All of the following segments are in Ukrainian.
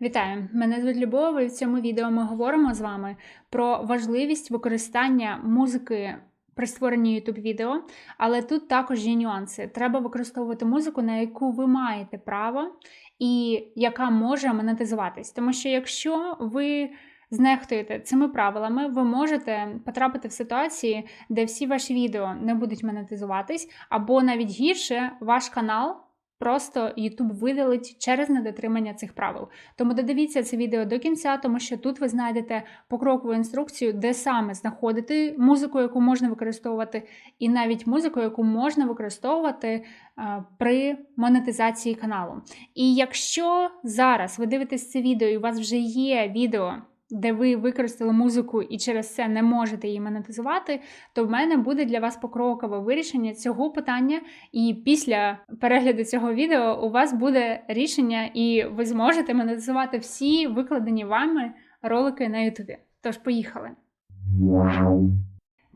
Вітаю! Мене звуть Любов, і в цьому відео ми говоримо з вами про важливість використання музики при створенні youtube відео, але тут також є нюанси. Треба використовувати музику, на яку ви маєте право, і яка може монетизуватись. Тому що якщо ви знехтуєте цими правилами, ви можете потрапити в ситуації, де всі ваші відео не будуть монетизуватись, або навіть гірше, ваш канал. Просто YouTube видалить через недотримання цих правил. Тому додивіться це відео до кінця, тому що тут ви знайдете покрокову інструкцію, де саме знаходити музику, яку можна використовувати, і навіть музику, яку можна використовувати а, при монетизації каналу. І якщо зараз ви дивитесь це відео, і у вас вже є відео де ви використали музику і через це не можете її монетизувати, то в мене буде для вас покрокове вирішення цього питання. І після перегляду цього відео у вас буде рішення, і ви зможете монетизувати всі викладені вами ролики на Ютубі. Тож, поїхали!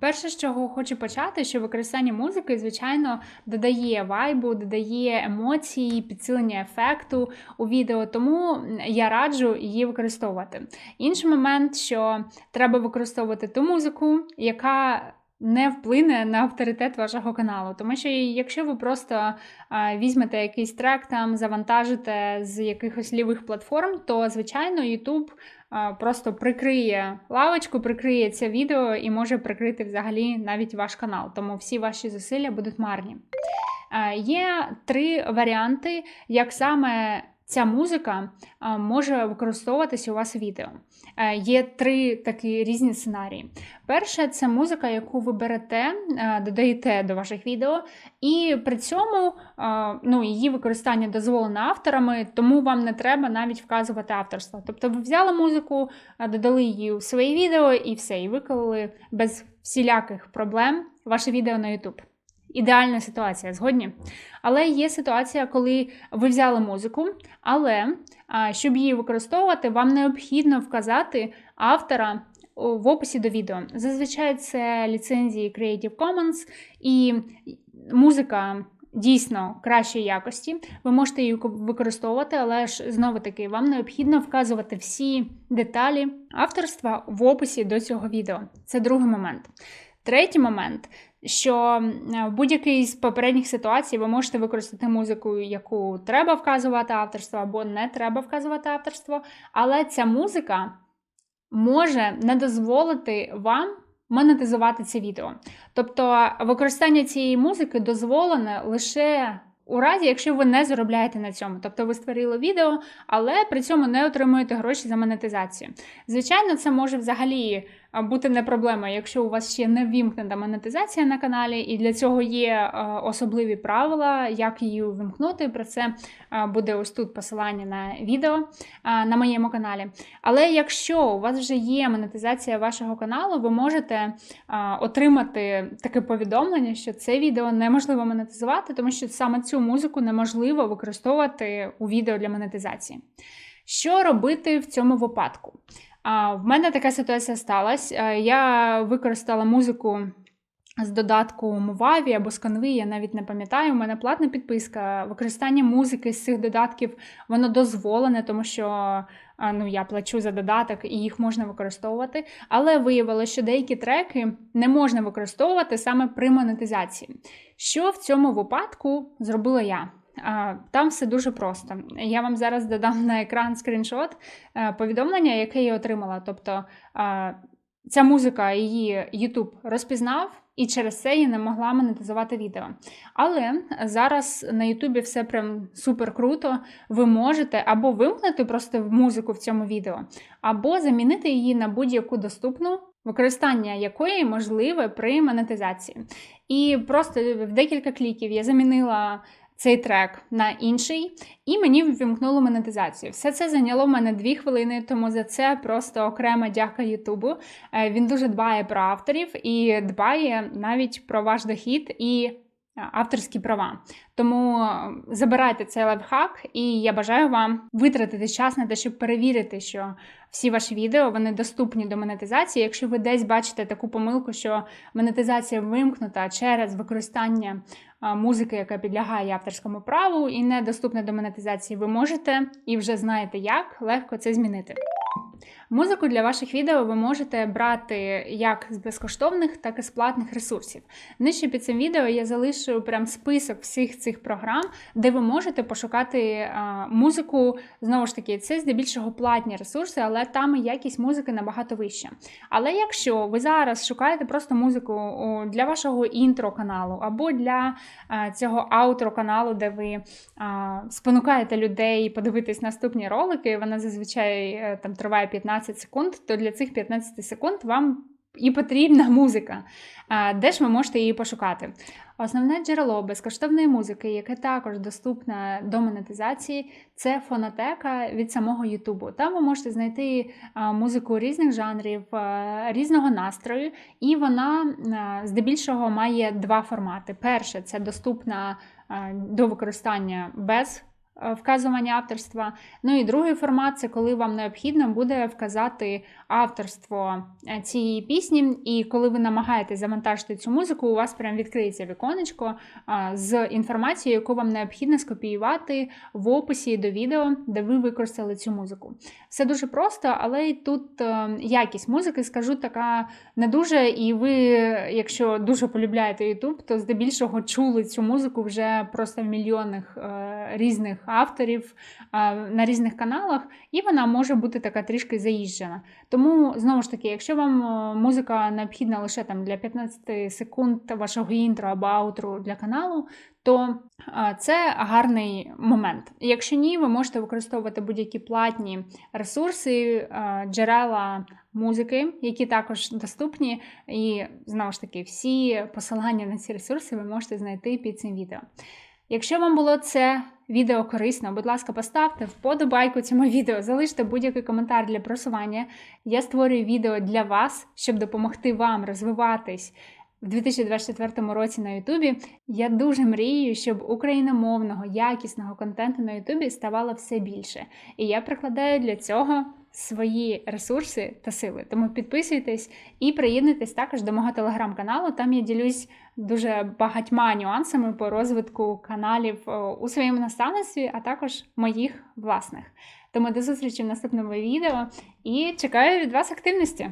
Перше, з чого хочу почати, що використання музики, звичайно, додає вайбу, додає емоції, підсилення ефекту у відео, тому я раджу її використовувати. Інший момент, що треба використовувати ту музику, яка не вплине на авторитет вашого каналу. Тому що якщо ви просто візьмете якийсь трек, там завантажите з якихось лівих платформ, то звичайно YouTube просто прикриє лавочку, прикриє це відео і може прикрити взагалі навіть ваш канал. Тому всі ваші зусилля будуть марні. Є три варіанти, як саме ця музика може використовуватися у вас у відео. Є три такі різні сценарії. Перше, це музика, яку ви берете, додаєте до ваших відео, і при цьому ну, її використання дозволено авторами, тому вам не треба навіть вказувати авторство. Тобто ви взяли музику, додали її у своє відео і все, і виклали без всіляких проблем ваше відео на YouTube. Ідеальна ситуація, згодні. Але є ситуація, коли ви взяли музику, але щоб її використовувати, вам необхідно вказати автора в описі до відео. Зазвичай це ліцензії Creative Commons і музика. Дійсно кращої якості, ви можете її використовувати, але ж знову таки вам необхідно вказувати всі деталі авторства в описі до цього відео. Це другий момент. Третій момент що в будь-якій з попередніх ситуацій ви можете використати музику, яку треба вказувати авторство, або не треба вказувати авторство, але ця музика може не дозволити вам монетизувати це відео. Тобто використання цієї музики дозволене лише у разі, якщо ви не заробляєте на цьому, тобто ви створили відео, але при цьому не отримуєте гроші за монетизацію. Звичайно, це може взагалі бути не проблемою, якщо у вас ще не ввімкнена монетизація на каналі, і для цього є особливі правила, як її вимкнути. Про це буде ось тут посилання на відео на моєму каналі. Але якщо у вас вже є монетизація вашого каналу, ви можете отримати таке повідомлення, що це відео неможливо монетизувати, тому що саме цю музику неможливо використовувати у відео для монетизації. Що робити в цьому випадку? В мене така ситуація сталася. Я використала музику з додатку Movavi або з Canva, я навіть не пам'ятаю. У мене платна підписка. Використання музики з цих додатків воно дозволене, тому що ну, я плачу за додаток і їх можна використовувати. Але виявилося, що деякі треки не можна використовувати саме при монетизації. Що в цьому випадку зробила я? Там все дуже просто. Я вам зараз додам на екран скріншот е, повідомлення, яке я отримала. Тобто ця музика її YouTube розпізнав, і через це я не могла монетизувати відео. Але зараз на Ютубі все прям супер круто. Ви можете або вимкнути просто музику в цьому відео, або замінити її на будь-яку доступну. Використання якої можливе при монетизації. І просто в декілька кліків я замінила цей трек на інший, і мені ввімкнуло монетизацію. Все це зайняло в мене дві хвилини, тому за це просто окрема дяка Ютубу. Е, він дуже дбає про авторів і дбає навіть про ваш дохід і авторські права. Тому е, забирайте цей лайфхак, і я бажаю вам витратити час на те, щоб перевірити, що всі ваші відео вони доступні до монетизації. Якщо ви десь бачите таку помилку, що монетизація вимкнута через використання музики, яка підлягає авторському праву, і недоступна до монетизації, ви можете і вже знаєте, як легко це змінити. Музику для ваших відео ви можете брати як з безкоштовних, так і з платних ресурсів. Нижче під цим відео я залишу прям список всіх цих програм, де ви можете пошукати а, музику. Знову ж таки, це здебільшого платні ресурси, але там якість музики набагато вища. Але якщо ви зараз шукаєте просто музику для вашого інтро каналу або для а, цього аутро каналу, де ви а, спонукаєте людей подивитись наступні ролики, вона зазвичай е, там триває 15 секунд, то для цих 15 секунд вам і потрібна музика. Де ж ви можете її пошукати? Основне джерело безкоштовної музики, яке також доступне до монетизації, це фонотека від самого Ютубу. Там ви можете знайти музику різних жанрів, різного настрою, і вона здебільшого має два формати. Перше це доступна до використання без вказування авторства. Ну і другий формат це коли вам необхідно буде вказати авторство е, цієї пісні, і коли ви намагаєтесь завантажити цю музику, у вас прям відкриється віконечко з інформацією, яку вам необхідно скопіювати в описі до відео, де ви використали цю музику. Все дуже просто, але і тут е, якість музики, скажу, така не дуже. І ви, якщо дуже полюбляєте YouTube, то здебільшого чули цю музику вже просто в мільйонних е, різних авторів на різних каналах, і вона може бути така трішки заїжджена. Тому, знову ж таки, якщо вам е, музика необхідна лише там для 15 секунд вашого інтро або аутру для каналу, то е, це гарний момент. Якщо ні, ви можете використовувати будь-які платні ресурси, е, джерела музики, які також доступні. І знову ж таки, всі посилання на ці ресурси ви можете знайти під цим відео. Якщо вам було це відео корисно, будь ласка, поставте вподобайку цьому відео, залиште будь-який коментар для просування. Я створюю відео для вас, щоб допомогти вам розвиватись в 2024 році на Ютубі. Я дуже мрію, щоб україномовного, якісного контенту на Ютубі ставало все більше. І я прикладаю для цього свої ресурси та сили. Тому підписуйтесь і приєднуйтесь також до мого телеграм-каналу. Там я ділюсь дуже багатьма нюансами по розвитку каналів у своєму наставництві, а також моїх власних. Тому до зустрічі в наступному відео і чекаю від вас активності.